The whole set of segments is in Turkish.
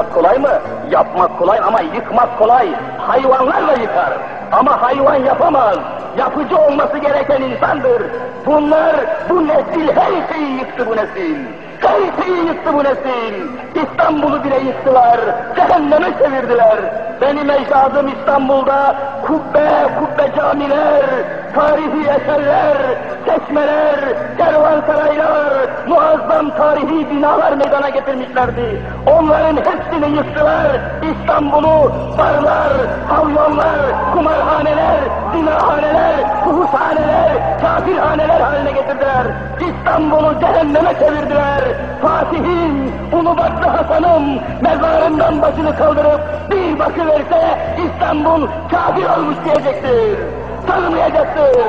Yapmak kolay mı? Yapmak kolay ama yıkmak kolay. Hayvanlarla yıkar. Ama hayvan yapamaz. Yapıcı olması gereken insandır. Bunlar, bu nesil her şeyi yıktı bu nesil. Her şeyi yıktı bu nesil. İstanbul'u bile yıktılar. Cehenneme çevirdiler. Benim ecdadım İstanbul'da kubbe, kubbe camiler, tarihi eserler, çeşmeler, kervansaraylar, muazzam tarihi binalar meydana getirmişlerdi. Onların hepsini yıktılar. İstanbul'u barlar, pavyonlar, kumarhaneler, zinahaneler, fuhuşhaneler, kafirhaneler haline getirdiler. İstanbul'u cehenneme çevirdiler. Fatih'in, Ulubatlı Hasan'ın mezarından başını kaldırıp bir bakıverse İstanbul kafir olmuş diyecektir. Tanımayacaktır.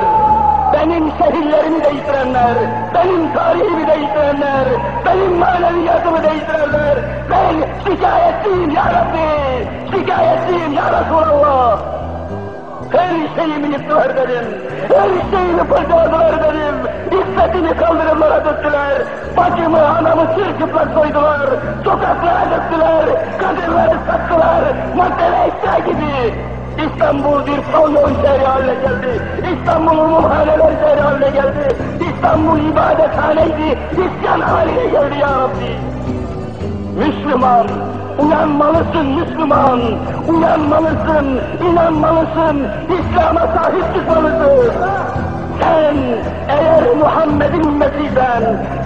Benim şehirlerimi değiştirenler, benim tarihimi değiştirenler, benim maneviyatımı değiştirenler, ben şikayetliyim ya Rabbi, şikayetliyim ya Resulallah. Her şeyimi yıktılar dedim, her şeyimi parçaladılar dedim, İffetimi kaldırımlara döktüler, bacımı anamı çırçıplak soydular, sokaklara döktüler, kadınları sattılar, maddele eşya gibi. İstanbul bir pavyon şehri haline geldi. İstanbul umumhaneler şehri haline geldi. İstanbul ibadethaneydi. İsyan haline geldi ya Rabbi. Müslüman, uyanmalısın Müslüman. Uyanmalısın, inanmalısın. İslam'a sahip çıkmalısın. Sen eğer Muhammed'in ümmetiysen,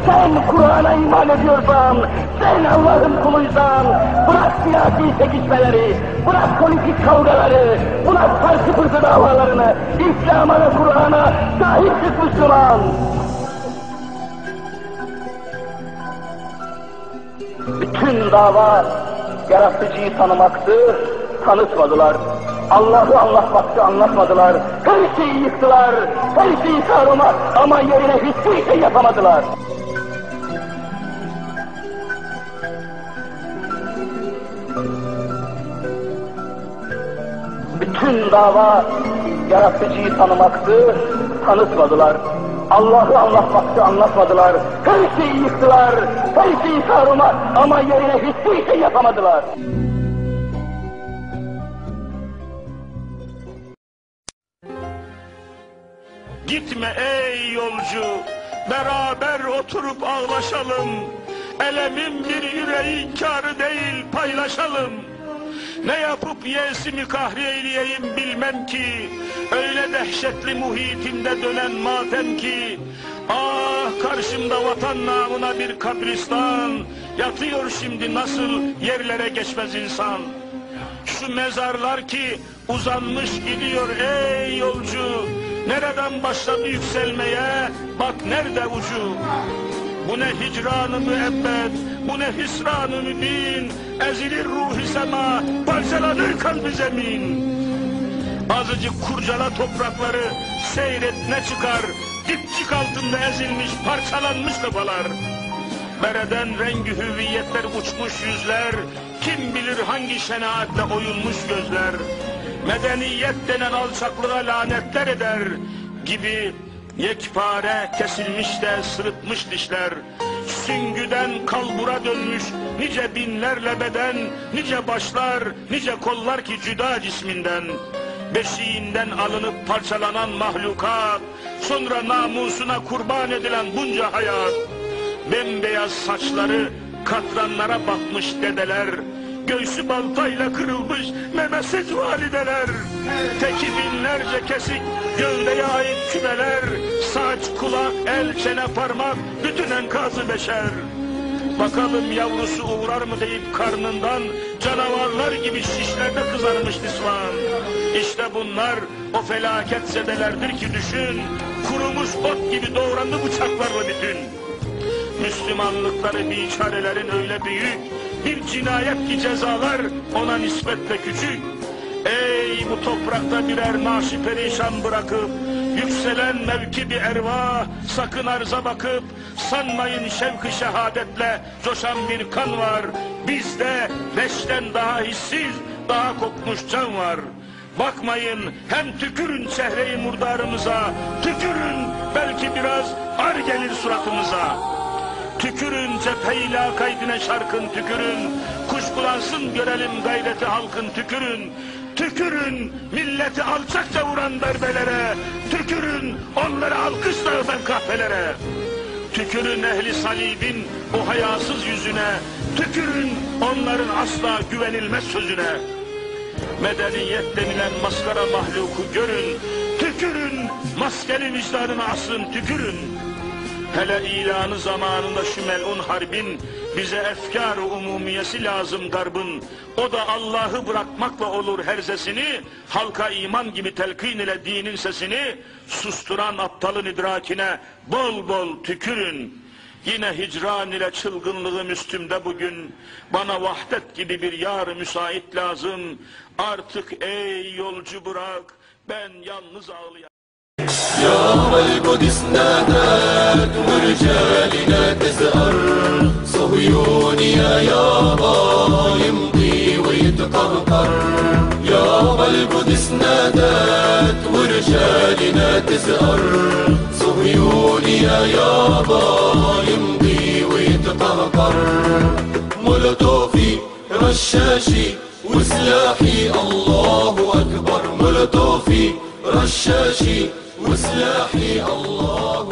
sen Kur'an'a iman ediyorsan, sen Allah'ın kuluysan, bırak siyasi çekişmeleri, bırak politik kavgaları, bırak parti fırtı davalarını, İslam'a ve Kur'an'a sahip çık Müslüman. Bütün dava yaratıcıyı tanımaktı, tanıtmadılar. Allah'ı anlatmaktı, anlatmadılar. Her şeyi yıktılar, her şeyi sarılmak ama yerine hiçbir şey yapamadılar. Bütün dava yaratıcıyı tanımaktı, tanıtmadılar. Allah'ı anlatmaktı, anlatmadılar. Her şeyi yıktılar, her şeyi sarılmak ama yerine hiçbir şey yapamadılar. Gitme ey yolcu, beraber oturup ağlaşalım. Elemin bir yüreğin karı değil paylaşalım. Ne yapıp yeğsimi kahreyleyeyim bilmem ki. Öyle dehşetli muhitimde dönen matem ki. Ah karşımda vatan namına bir kabristan. Yatıyor şimdi nasıl yerlere geçmez insan. Şu mezarlar ki uzanmış gidiyor ey yolcu. Nereden başladı yükselmeye bak nerede ucu. Bu ne hicranı müebbet, bu ne hüsranı mübin. Ezilir ruhi sema, parçalanır kalbi zemin. Azıcık kurcala toprakları, seyret ne çıkar. Dipçik altında ezilmiş, parçalanmış kafalar. Bereden rengi hüviyetler uçmuş yüzler, kim bilir hangi şenaatle oyulmuş gözler. Medeniyet denen alçaklığa lanetler eder gibi yekpare kesilmiş de sırıtmış dişler. Süngüden kalbura dönmüş nice binlerle beden, nice başlar, nice kollar ki cüda cisminden. Beşiğinden alınıp parçalanan mahlukat, sonra namusuna kurban edilen bunca hayat. Bembeyaz saçları katranlara batmış dedeler, göğsü baltayla kırılmış memesiz valideler. Teki binlerce kesik gövdeye ait kümeler, saç, kulak, el, çene, parmak, bütün enkazı beşer. Bakalım yavrusu uğrar mı deyip karnından canavarlar gibi şişlerde kızarmış nisvan. İşte bunlar o felaket zedelerdir ki düşün, kurumuş ot gibi doğrandı bıçaklarla bütün. Müslümanlıkları biçarelerin öyle büyük, bir cinayet ki cezalar ona nispetle küçük. Ey bu toprakta birer naşi perişan bırakıp, yükselen mevki bir erva, sakın arza bakıp, sanmayın şevk şehadetle coşan bir kan var. Bizde leşten daha hissiz, daha kokmuş can var. Bakmayın hem tükürün çehreyi murdarımıza, tükürün belki biraz ar gelir suratımıza. Tükürün cepheyle kaydine şarkın tükürün. Kuşkulansın görelim gayreti halkın tükürün. Tükürün milleti alçakça vuran darbelere. Tükürün onlara alkış dağıtan kahvelere. Tükürün ehli salibin o hayasız yüzüne. Tükürün onların asla güvenilmez sözüne. Medeniyet denilen maskara mahluku görün. Tükürün maskeli vicdanına asın tükürün. Hele ilanı zamanında şu melun harbin, bize efkar umumiyesi lazım garbın. O da Allah'ı bırakmakla olur herzesini, halka iman gibi telkin ile dinin sesini, susturan aptalın idrakine bol bol tükürün. Yine hicran ile çılgınlığım üstümde bugün. Bana vahdet gibi bir yar müsait lazım. Artık ey yolcu bırak ben yalnız ağlayacağım. Ya Rabbi Kudüs نادت ورجالنا تزأر يا يابا يمضي ويتقهقر يوم القدس نادت ورجالنا تزأر يا يابا يمضي ويتقهقر مولوتوفي رشاشي وسلاحي الله أكبر. مولوتوفي رشاشي وسلاحي الله